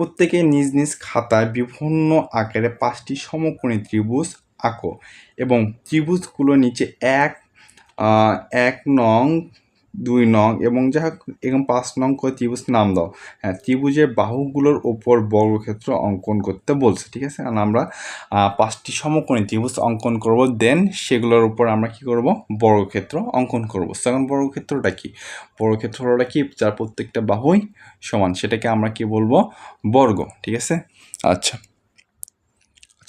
প্রত্যেকে নিজ নিজ খাতায় বিভিন্ন আকারে পাঁচটি সমকোণী ত্রিভুজ আঁকো এবং ত্রিভুজগুলো নিচে এক এক নং দুই নং এবং হোক এরকম পাঁচ নং করে ত্রিভুজ নাম দাও। হ্যাঁ ত্রিভুজের বাহুগুলোর ওপর বর্গক্ষেত্র অঙ্কন করতে বলছে, ঠিক আছে? কারণ আমরা পাঁচটি সমকোণী ত্রিভুজ অঙ্কন করব দেন সেগুলোর উপর আমরা কি করব? বর্গক্ষেত্র অঙ্কন করব। সেকেন্ড বর্গক্ষেত্রটা কি? বর্গক্ষেত্রটা কি? যার প্রত্যেকটা বাহুই সমান, সেটাকে আমরা কি বলব? বর্গ, ঠিক আছে? আচ্ছা।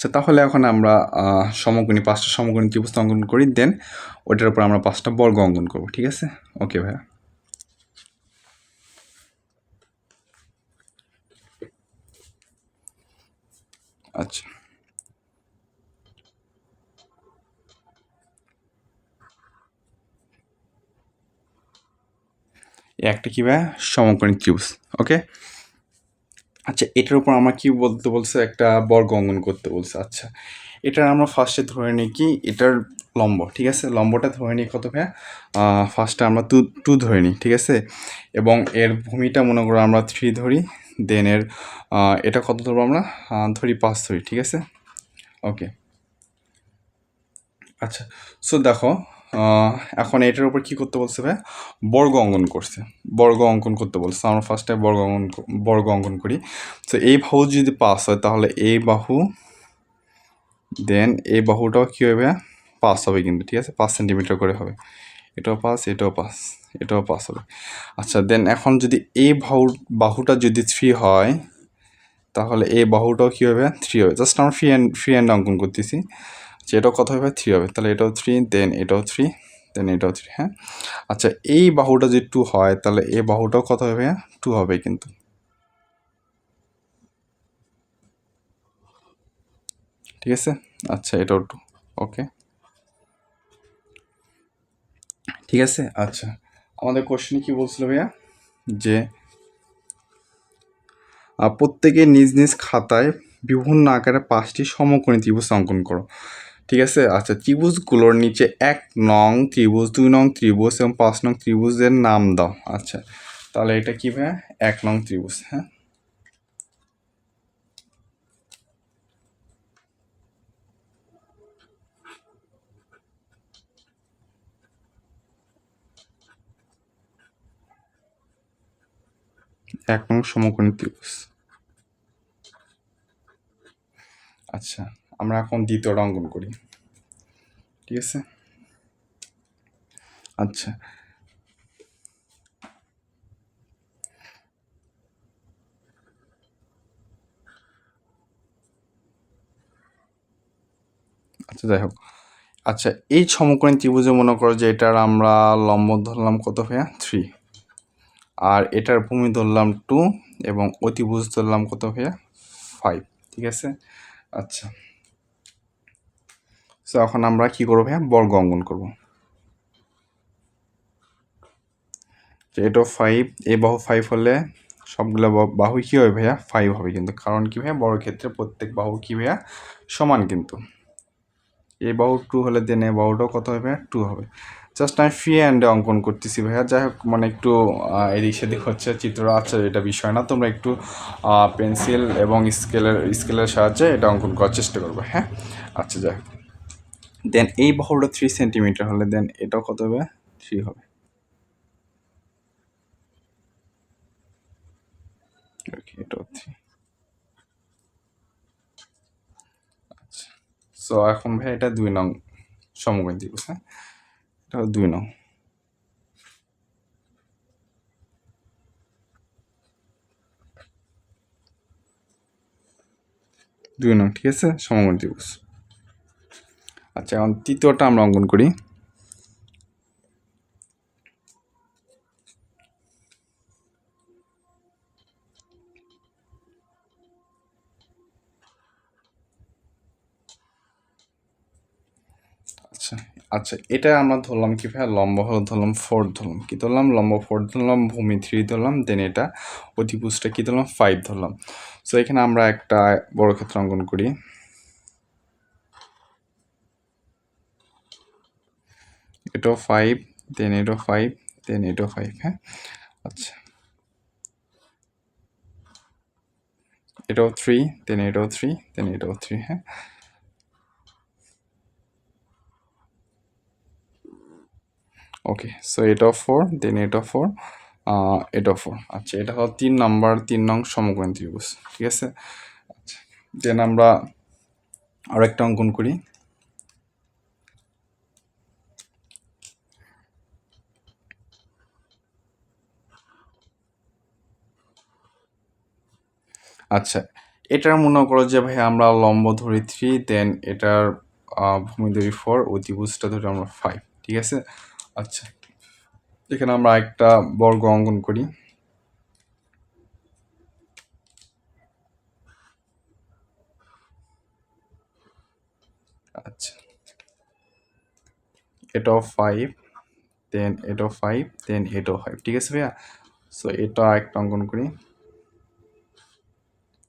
আচ্ছা তাহলে এখন আমরা সমকোণী পাঁচটা সমকোণী ত্রিভুজ অঙ্কন করি? দেন ওটার উপর আমরা পাঁচটা বর্গ অঙ্কন করব, ঠিক আছে? ওকে ভাইয়া। আচ্ছা। একটা কি ভাইয়া? সমকোণী ত্রিভুজ ওকে আচ্ছা এটার উপর আমরা কি বলতে বলছে? একটা বর্গ অঙ্কন করতে বলছে। আচ্ছা এটার আমরা ফার্স্টে ধরে নিই কি? এটার লম্ব, ঠিক আছে? লম্বটা ধরে নিই কত ভাইয়া? ফার্স্টে আমরা টু টু ধরে নিই, ঠিক আছে? এবং এর ভূমিটা মনে করো আমরা থ্রি ধরি দেন এর এটা কত ধরবো আমরা? ধরি পাঁচ ধরি, ঠিক আছে? ওকে আচ্ছা সো দেখো এখন এটার উপর কি করতে বলছে ভাই? বর্গ অঙ্কন করছে। বর্গ অঙ্কন করতে বলছে। আমরা ফার্স্টে বর্গ অঙ্কন বর্গ অঙ্কন করি। তো এই বাহু যদি পাস হয়, তাহলে এই বাহু দেন এই বাহুটাও কী হবে? পাস হবে কিন্তু, ঠিক আছে? পাঁচ সেন্টিমিটার করে হবে। এটাও পাস এটাও পাস এটাও পাস হবে। আচ্ছা দেন এখন যদি এই বাহু বাহুটা যদি থ্রি হয়, তাহলে এই বাহুটাও কী হবে? থ্রি হবে। জাস্ট আমরা ফ্রি হ্যান্ড ফ্রি হ্যান্ড অঙ্কন করতেছি। আচ্ছা এটাও কত হবে? থ্রি হবে। তাহলে এটাও থ্রি দেন এটাও থ্রি দেন এটাও থ্রি হ্যাঁ? আচ্ছা এই বাহুটা যদি টু হয়, তাহলে এই বাহুটাও কত হবে? টু হবে কিন্তু। ঠিক আছে? আচ্ছা এটাও টু ওকে ঠিক আছে? আচ্ছা আমাদের কোশ্চেনে কি বলছিল ভাইয়া? যে প্রত্যেকে নিজ নিজ খাতায় বিভিন্ন আকারে পাঁচটি সমকোণী ত্রিভুজ অঙ্কন করো। ঠিক আছে? আচ্ছা ত্রিভুজগুলোর নিচে এক নং ত্রিভুজ, দুই নং ত্রিভুজ এবং পাঁচ নং ত্রিভুজের নাম দাও। আচ্ছা তাহলে এটা কি ভাইয়া? এক নং ত্রিভুজ হ্যাঁ? এক নং সমকোণী ত্রিভুজ। আচ্ছা আমরা এখন দ্বিতীয়টা অঙ্কন করি। ঠিক আছে? আচ্ছা। আচ্ছা যাই হোক। আচ্ছা এই সমকোণী ত্রিভুজে মনে করো যে এটার আমরা লম্ব ধরলাম কত ভাইয়া? থ্রি আর এটার ভূমি ধরলাম টু এবং অতিভুজ ধরলাম কত ভাইয়া? ফাইভ ঠিক আছে? আচ্ছা। এখন আমরা কি করব ভাইয়া? বর্গ অঙ্কন করব। যে এটাও ফাইভ এ বাহু ফাইভ হলে সবগুলো বাহু কী হবে ভাইয়া? ফাইভ হবে কিন্তু। কারণ কি ভাইয়া? বড় ক্ষেত্রে প্রত্যেক বাহু কি ভাইয়া? সমান কিন্তু। এ বাহু টু হলে দেন এ বাহুটাও কত হবে টু হবে। জাস্ট আমি ফ্রি হ্যান্ডে অঙ্কন করতেছি ভাইয়া। যাই হোক মানে একটু এদিক সেদিক হচ্ছে চিত্র আচ্ছা এটা বিষয় না। তোমরা একটু পেন্সিল এবং স্কেলের স্কেলের সাহায্যে এটা অঙ্কন করার চেষ্টা করবে হ্যাঁ? আচ্ছা যাই হোক। দেন এই বাহুটা থ্রি সেন্টিমিটার হলে দেন এটাও কত হবে? থ্রি হবে। এটাও আচ্ছা সো এখন ভাই এটা দুই নং সমকোণ ত্রিভুজ হ্যাঁ? এটা দুই নং। দুই নং, ঠিক আছে? সমকোণ ত্রিভুজ আচ্ছা এখন তৃতীয়টা আমরা অঙ্কন করি। আচ্ছা আচ্ছা এটা আমরা ধরলাম কি ভাই লম্ব ধরলাম ফোর ধরলাম। কী ধরলাম? লম্ব ফোর ধরলাম, ভূমি থ্রি ধরলাম দেন এটা অতিপুষটা কী ধরলাম? ফাইভ ধরলাম। সো এখানে আমরা একটা বড় ক্ষেত্র অঙ্কন করি। এটাও ফাইভ দেন এটাও ফাইভ দেন এটাও ফাইভ হ্যাঁ? আচ্ছা। এটাও থ্রি দেন এটাও থ্রি দেন এটাও থ্রি হ্যাঁ? ওকে সো এটাও ফোর দেন এটাও ফোর এটাও ফোর আচ্ছা এটা হলো তিন নাম্বার, তিন নং সমকোণ ঠিক আছে? আচ্ছা দেন আমরা আরেকটা অঙ্কন করি। আচ্ছা এটার মনে করো যে ভাই আমরা লম্ব ধরি থ্রি দেন এটার ভূমি ধরি ফোর অতিভুজটা ধরি আমরা ফাইভ ঠিক আছে? আচ্ছা এখানে আমরা একটা বর্গ অঙ্কন করি। আচ্ছা এটাও ফাইভ দেন এটাও ফাইভ দেন এটাও ফাইভ ঠিক আছে ভাইয়া? সো এটা একটা অঙ্কন করি।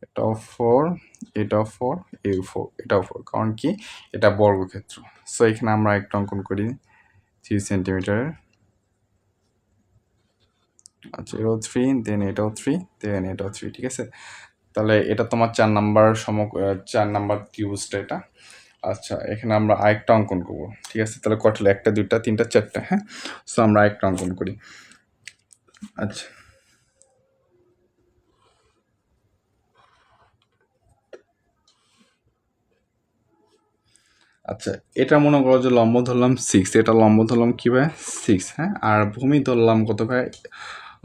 এটাও ফোর এটাও ফোর এই ফোর এটাও ফোর কারণ কি? এটা বর্গক্ষেত্র। সো এখানে আমরা একটা অঙ্কন করি থ্রি সেন্টিমিটার আচ্ছা এটাও থ্রি দেন এটাও থ্রি দেন এটাও থ্রি ঠিক আছে? তাহলে এটা তোমার চার নাম্বার সম চার নাম্বার ত্রিভুজটা এটা। আচ্ছা এখানে আমরা আরেকটা অঙ্কন করব, ঠিক আছে? তাহলে কটলে একটা, দুইটা, তিনটা, চারটা হ্যাঁ? সো আমরা আরেকটা অঙ্কন করি। আচ্ছা। আচ্ছা এটা মনে করো যে লম্ব ধরলাম সিক্স এটা লম্ব ধরলাম কী ভাই? সিক্স হ্যাঁ? আর ভূমি ধরলাম কত ভাই?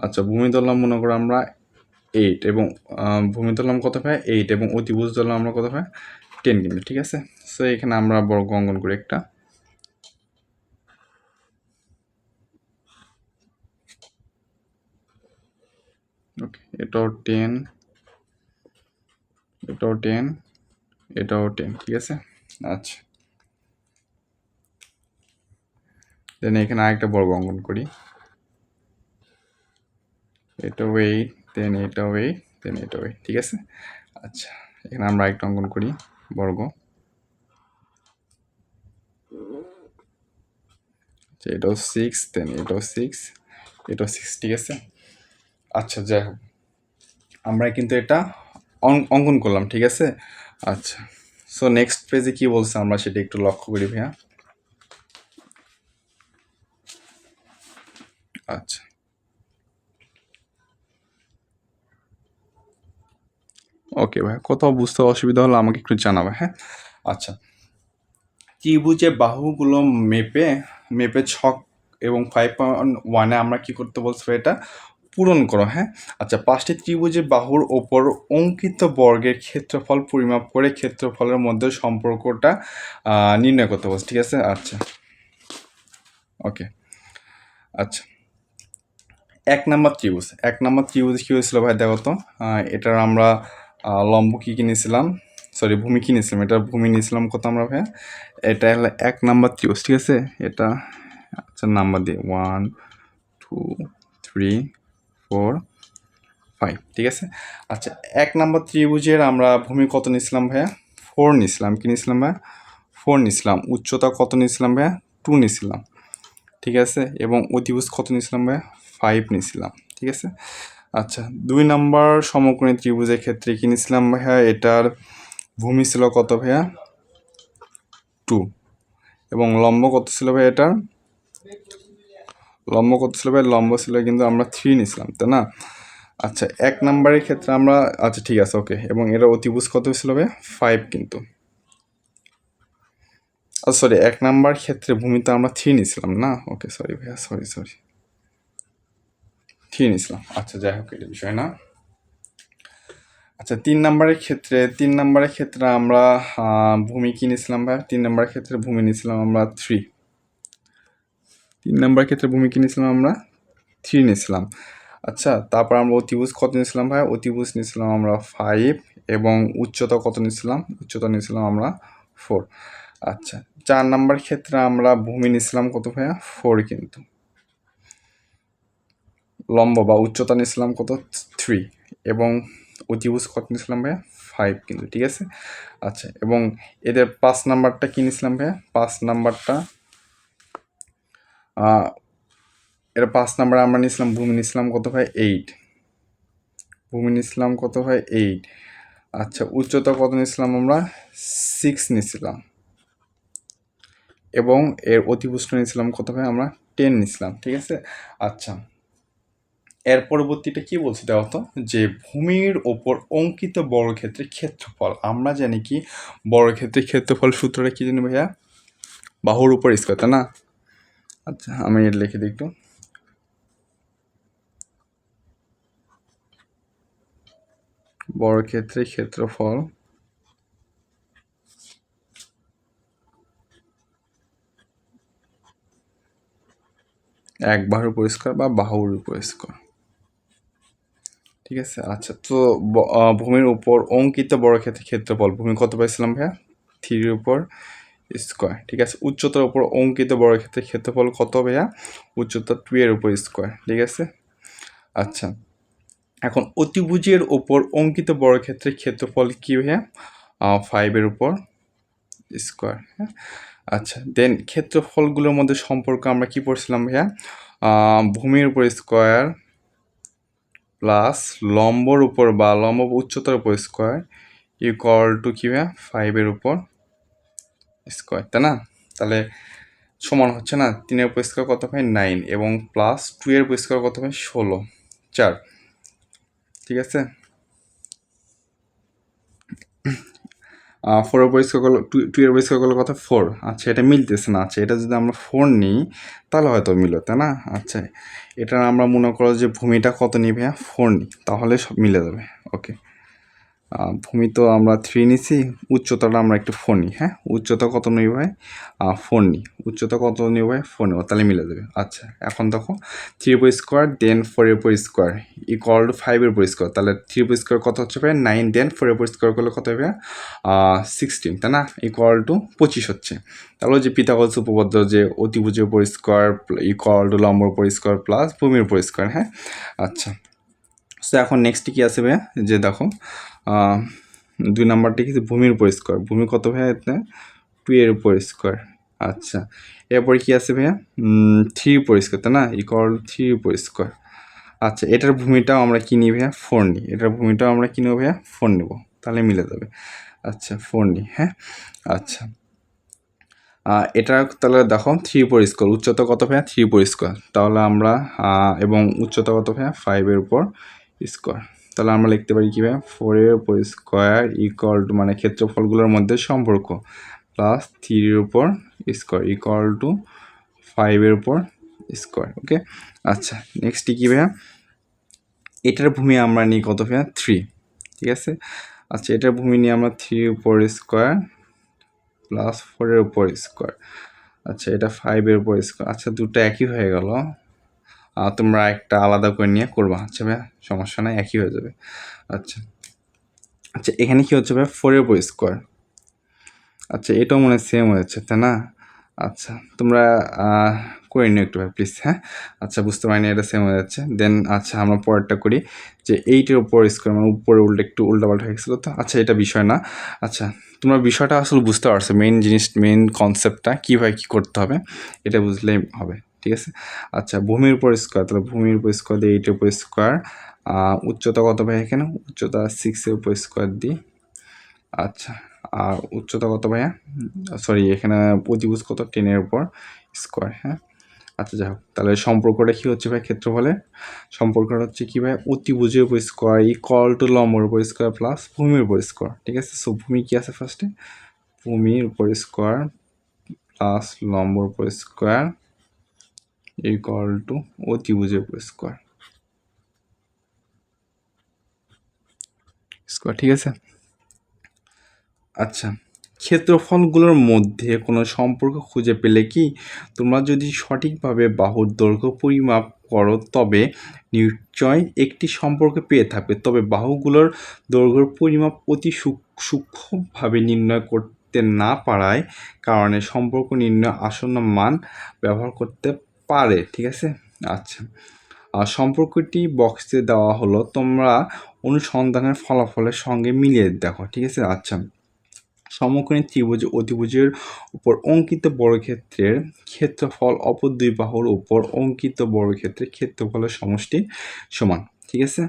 আচ্ছা ভূমি ধরলাম মনে করো আমরা এইট এবং ভূমি ধরলাম কত ভাই? এইট এবং অতিভুজ ধরলাম আমরা কত ভাই? টেন কিন্তু ঠিক আছে? সো এখানে আমরা বর্গ অঙ্কন করি একটা। ওকে এটাও টেন এটাও টেন এটাও টেন ঠিক আছে? আচ্ছা। দেন এখানে আরেকটা বর্গ অঙ্কন করি। এটাও এইট দেন এটাও এইট দেন এটাও এইট ঠিক আছে? আচ্ছা এখানে আমরা আরেকটা অঙ্কন করি, বর্গ। আচ্ছা এটাও সিক্স দেন এটাও সিক্স এটাও সিক্স ঠিক আছে? আচ্ছা যাই হোক। আমরা কিন্তু এটা অঙ্কন করলাম, ঠিক আছে? আচ্ছা সো নেক্সট পেজে কি বলছে আমরা সেটা একটু লক্ষ্য করি ভাইয়া। আচ্ছা। ওকে ভাই, কোথাও বুঝতে অসুবিধা হলে আমাকে একটু জানাবে হ্যাঁ? আচ্ছা। ত্রিভুজের বাহুগুলো মেপে মেপে ছক এবং ফাইভ পয়েন্ট ওয়ানে আমরা কি করতে বলছি এটা? পূরণ করো হ্যাঁ? আচ্ছা পাঁচটি ত্রিভুজের বাহুর ওপর অঙ্কিত বর্গের ক্ষেত্রফল পরিমাপ করে ক্ষেত্রফলের মধ্যে সম্পর্কটা নির্ণয় করতে বলছি, ঠিক আছে? আচ্ছা। ওকে। আচ্ছা। এক নাম্বার ত্রিভুজ, এক নাম্বার ত্রিভুজ কী হয়েছিল ভাই দেখো তো? এটার আমরা লম্ব কী কিনেছিলাম? সরি ভূমি কিনেছিলাম। এটা ভূমি নিয়েছিলাম কত আমরা ভাই? এটা হলো এক নাম্বার ত্রিভুজ, ঠিক আছে? এটা আচ্ছা নাম্বার দিই one two three four five ঠিক আছে? আচ্ছা এক নাম্বার ত্রিভুজের আমরা ভূমি কত নিয়েছিলাম ভাইয়া? ফোর নিয়েছিলাম। কি নিয়েছিলাম ভাইয়া? ফোর নিয়েছিলাম। উচ্চতা কত নিয়েছিলাম ভাইয়া? টু নিয়েছিলাম। ঠিক আছে? এবং অতিভুজ কত নিয়েছিলাম ভাইয়া? ফাইভ নিয়েছিলাম ঠিক আছে? আচ্ছা দুই নাম্বার সমকোণী ত্রিভুজের ক্ষেত্রে কি নিয়েছিলাম ভাইয়া? এটার ভূমি ছিল কত ভাইয়া? টু এবং লম্ব কত ছিল ভাই এটার? লম্ব কত ছিল ভাই লম্ব ছিল কিন্তু আমরা থ্রি নিয়েছিলাম তাই না? আচ্ছা এক নাম্বারের ক্ষেত্রে আমরা আচ্ছা ঠিক আছে ওকে এবং এটা অতিভুজ কত ছিল ভাই ফাইভ কিন্তু। সরি এক নাম্বার ক্ষেত্রে ভূমিতে আমরা থ্রি নিয়েছিলাম না? ওকে সরি ভাইয়া সরি সরি থ্রি নিয়েছিলাম। আচ্ছা যাই হোক, এটা বিষয় না। আচ্ছা তিন নাম্বারের ক্ষেত্রে, তিন নম্বরের ক্ষেত্রে আমরা ভূমি কি নিয়েছিলাম ভাই? তিন নম্বরের ক্ষেত্রে ভূমি নিয়েছিলাম আমরা থ্রি তিন নম্বরের ক্ষেত্রে ভূমি কি নিয়েছিলাম আমরা? থ্রি নিয়েছিলাম। আচ্ছা তারপর আমরা অতিভুজ কত নিয়েছিলাম ভাই? অতিভুজ নিয়েছিলাম আমরা ফাইভ এবং উচ্চতা কত নিয়েছিলাম? উচ্চতা নিয়েছিলাম আমরা ফোর আচ্ছা চার নাম্বার ক্ষেত্রে আমরা ভূমি নিয়েছিলাম কত ভাইয়া? ফোর কিন্তু। লম্ব বা উচ্চতা নিয়েছিলাম কত? থ্রি এবং অতিভুজ কত নিয়েছিলাম ভাইয়া? ফাইভ কিন্তু, ঠিক আছে? আচ্ছা এবং এদের পাঁচ নাম্বারটা কি নিয়েছিলাম ভাইয়া? পাঁচ নাম্বারটা এর পাঁচ নাম্বার আমরা নিয়েছিলাম, ভূমি নিয়েছিলাম কত ভাই? এইট ভূমি নিয়েছিলাম কত ভাই? এইট আচ্ছা উচ্চতা কত নিয়েছিলাম আমরা? সিক্স নিয়েছিলাম। এবং এর অতিপুষ্ট নিয়েছিলাম কত ভাই? আমরা টেন নিয়েছিলাম, ঠিক আছে? আচ্ছা এর পরবর্তীটা কি বলছি দেখো তো? যে ভূমির ওপর অঙ্কিত বর্গক্ষেত্রের ক্ষেত্রফল। আমরা জানি কি বর্গক্ষেত্রের ক্ষেত্রফল সূত্রটা কি জানি ভাইয়া? বাহুর উপর স্কোয়ার তাই না? আচ্ছা আমি এটা লিখে দিই একটু। বর্গক্ষেত্রের ক্ষেত্রফল এক বাহুর পরিষ্কার বা বাহুর পরিষ্কার ঠিক আছে আচ্ছা তো ভূমির উপর অঙ্কিত বর্গক্ষেত্রের ক্ষেত্রফল, ভূমি কত পাইছিলাম ভাইয়া? থ্রির উপর স্কোয়ার, ঠিক আছে, উচ্চতার উপর অঙ্কিত বর্গক্ষেত্রের ক্ষেত্রফল কত ভাইয়া? উচ্চতা টু এর উপর স্কোয়ার, ঠিক আছে? আচ্ছা এখন অতিভুজের ওপর অঙ্কিত বর্গক্ষেত্রের ক্ষেত্রফল কী ভাইয়া? ফাইভের উপর স্কোয়ার হ্যাঁ? আচ্ছা দেন ক্ষেত্রফলগুলোর মধ্যে সম্পর্ক আমরা কি পড়ছিলাম ভাইয়া? ভূমির উপর স্কোয়ার প্লাস লম্বর উপর বা লম্ব উচ্চতার উপর স্কোয়ার ইকল টু কি ফাইভের উপর স্কোয়ার তাই না? তাহলে সমান হচ্ছে না, তিনের উপর স্কোয়ার কত হয় নাইন এবং প্লাস টু এর উপর স্কোয়ার কত হয় ষোলো, চার, ঠিক আছে? ফোর করলে টু টু এর কত? ফোর আচ্ছা এটা মিলতেছে না। আচ্ছা এটা যদি আমরা ফোর নিই, তাহলে হয়তো মিলো, তাই না? আচ্ছা এটা আমরা মনে করো যে ভূমিটা কত নিবে? ফোর নিই, তাহলে সব মিলে যাবে। ওকে ভূমি তো আমরা থ্রি নিছি, উচ্চতাটা আমরা একটু ফোর নিই হ্যাঁ? উচ্চতা কত নিব ভাই? ফোর নিই। উচ্চতা কত নিব ভাই? ফোর নেব, তাহলে মিলে যাবে। আচ্ছা এখন দেখো থ্রি উপর স্কোয়ার দেন ফোরের উপর স্কোয়ার ইকুয়াল টু ফাইভের উপর স্কোয়ার তাহলে থ্রি উপর স্কোয়ার কত হচ্ছে ভাই? নাইন দেন ফোরের উপর স্কোয়ার করলে কত হবে সিক্সটিন তাই না? ইকুয়াল টু পঁচিশ হচ্ছে। তাহলে যে পিতাগজ উপপাদ্য যে অতিভুজের উপর স্কোয়ার ইকুয়াল টু লম্বর উপর স্কোয়ার প্লাস ভূমির উপর স্কোয়ার হ্যাঁ? আচ্ছা। সো এখন নেক্সট কি আসবে যে দেখো দুই নাম্বারটি কি ভূমির উপর স্কোয়ার ভূমি কত ভাইয়া এতে? টু এর উপর স্কোয়ার আচ্ছা এরপরে কি আছে ভাইয়া? থ্রি উপর স্কোয়ার তাই না? ইকল থ্রি উপর স্কোয়ার আচ্ছা এটার ভূমিটাও আমরা কি নিই ভাইয়া? ফোর নিই। এটার ভূমিটাও আমরা কি নেব ভাইয়া? ফোর নেব। তাহলে মিলে যাবে। আচ্ছা ফোর নিই হ্যাঁ? আচ্ছা। এটা তাহলে দেখো থ্রি উপর স্কোয়ার উচ্চতা কত ভাইয়া? থ্রি উপর স্কোয়ার তাহলে আমরা এবং উচ্চতা কত ভাইয়া? ফাইভের উপর স্কোয়ার তাহলে আমরা লিখতে পারি কি ভাইয়া ফোরের উপর স্কোয়ার ইকুয়াল টু মানে ক্ষেত্রফলগুলোর মধ্যে সম্পর্ক প্লাস থ্রির উপর স্কোয়ার ইকুয়াল টু ফাইভের উপর স্কোয়ার ওকে আচ্ছা নেক্সট কী ভাইয়া? এটার ভূমি আমরা নিই কত ভাইয়া? থ্রি ঠিক আছে? আচ্ছা এটার ভূমি নিয়ে আমরা থ্রির উপর স্কোয়ার প্লাস ফোরের উপর স্কোয়ার আচ্ছা এটা ফাইভের উপর স্কোয়ার আচ্ছা দুটো একই হয়ে গেল। তোমরা একটা আলাদা করে নিয়ে করবা। আচ্ছা ভাইয়া, সমস্যা নাই, একই হয়ে যাবে। আচ্ছা। আচ্ছা এখানে কি হচ্ছে ভাইয়া? ফোরের উপর স্কোয়ার আচ্ছা এটাও মনে সেম হয়েছে তাই না? আচ্ছা তোমরা করে নিও একটু ভাই প্লিজ হ্যাঁ? আচ্ছা বুঝতে পারিনি, এটা সেম হয়ে যাচ্ছে। দেন আচ্ছা আমরা পরেরটা করি যে এইটের উপর স্কোয়ার মানে উপরে উল্টে, একটু উল্টাপাল্টা হয়ে গেছিল তো। আচ্ছা এটা বিষয় না। আচ্ছা তোমরা বিষয়টা আসলে বুঝতে পারছ মেইন জিনিস মেইন কনসেপ্টটা কীভাবে কী করতে হবে, এটা বুঝলেই হবে। ঠিক আছে? আচ্ছা ভূমির উপর স্কোয়ার তাহলে ভূমির উপর স্কোয়ার দিয়ে এইটের উপর স্কোয়ার উচ্চতা কত ভাই এখানে? উচ্চতা সিক্সের উপর স্কোয়ার দিই আচ্ছা আর উচ্চতা কত ভাইয়া? সরি এখানে প্রতিভুজ কত? টেনের উপর স্কোয়ার হ্যাঁ? আচ্ছা যাই হোক, তাহলে সম্পর্কটা কী হচ্ছে ভাই ক্ষেত্রফলে সম্পর্কটা হচ্ছে কি ভাই? অতিভুজের উপর স্কোয়ার ইকুয়াল টু লম্বর উপর স্কোয়ার প্লাস ভূমির উপর স্কোয়ার ঠিক আছে? সো ভূমি কী আছে ফার্স্টে ভূমির উপর স্কোয়ার প্লাস লম্বর উপর স্কোয়ার ইকুয়াল টু অতিভুজের উপর স্কোয়ার স্কোয়ার ঠিক আছে? আচ্ছা ক্ষেত্রফলগুলোর মধ্যে কোনো সম্পর্ক খুঁজে পেলে কি? তোমরা যদি সঠিকভাবে বাহুর দৈর্ঘ্য পরিমাপ করো, তবে নিশ্চয় একটি সম্পর্ক পেয়ে থাকবে। তবে বাহুগুলোর দৈর্ঘ্যের পরিমাপ অতি সূক- সূক্ষ্মভাবে নির্ণয় করতে না পারায় কারণে সম্পর্ক নির্ণয় আসন্ন মান ব্যবহার করতে পারে, ঠিক আছে? আচ্ছা। আর সম্পর্কটি বক্সে দেওয়া হলো, তোমরা অনুসন্ধানের ফলাফলের সঙ্গে মিলিয়ে দেখো, ঠিক আছে? আচ্ছা। সমকোণী ত্রিভুজ অতিভুজের উপর অঙ্কিত বর্গক্ষেত্রের ক্ষেত্রফল অপর দুই বাহুর উপর অঙ্কিত বর্গক্ষেত্রের ক্ষেত্রফলের সমষ্টি সমান, ঠিক আছে?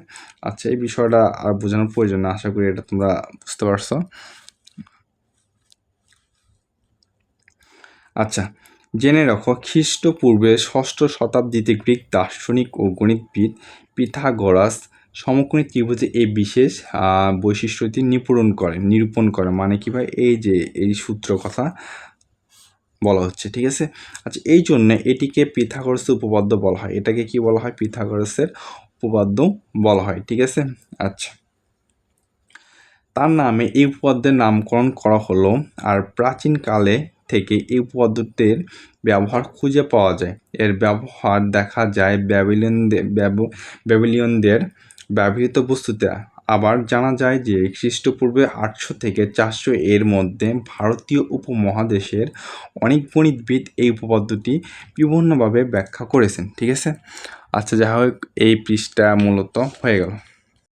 আচ্ছা এই বিষয়টা আর বোঝানোর প্রয়োজন না, আশা করি এটা তোমরা বুঝতে পারছ। আচ্ছা জেনে রাখো, খ্রিস্টপূর্বে ষষ্ঠ শতাব্দীতে গ্রিক দার্শনিক ও গণিতবিদ পিথাগোরাস সমকোণী ত্রিভুজে এই বিশেষ বৈশিষ্ট্যটি নিপূরণ করে নিরূপণ করে মানে কি ভাই? এই যে, এই সূত্র কথা বলা হচ্ছে, ঠিক আছে? আচ্ছা এই জন্য এটিকে পিথাগোরাসের উপপাদ্য বলা হয়। এটাকে কি বলা হয়? পিথাগোরাসের উপপাদ্য বলা হয়, ঠিক আছে? আচ্ছা। তার নামে এই উপপাদ্যের নামকরণ করা হলো, আর প্রাচীনকালে থেকে এই উপপাদ্যটির ব্যবহার খুঁজে পাওয়া যায়। এর ব্যবহার দেখা যায় ব্যাবিলিয়নদের ব্যব- ব্যাবিলিয়নদের ব্যবহৃত বস্তুতে। আবার জানা যায় যে, খ্রিস্টপূর্বে আটশো থেকে চারশো এর মধ্যে ভারতীয় উপমহাদেশের অনেক গণিতবিদ এই উপপাদ্যটি বিভিন্নভাবে ব্যাখ্যা করেছেন, ঠিক আছে? আচ্ছা যাই হোক, এই পৃষ্ঠা মূলত হয়ে গেল।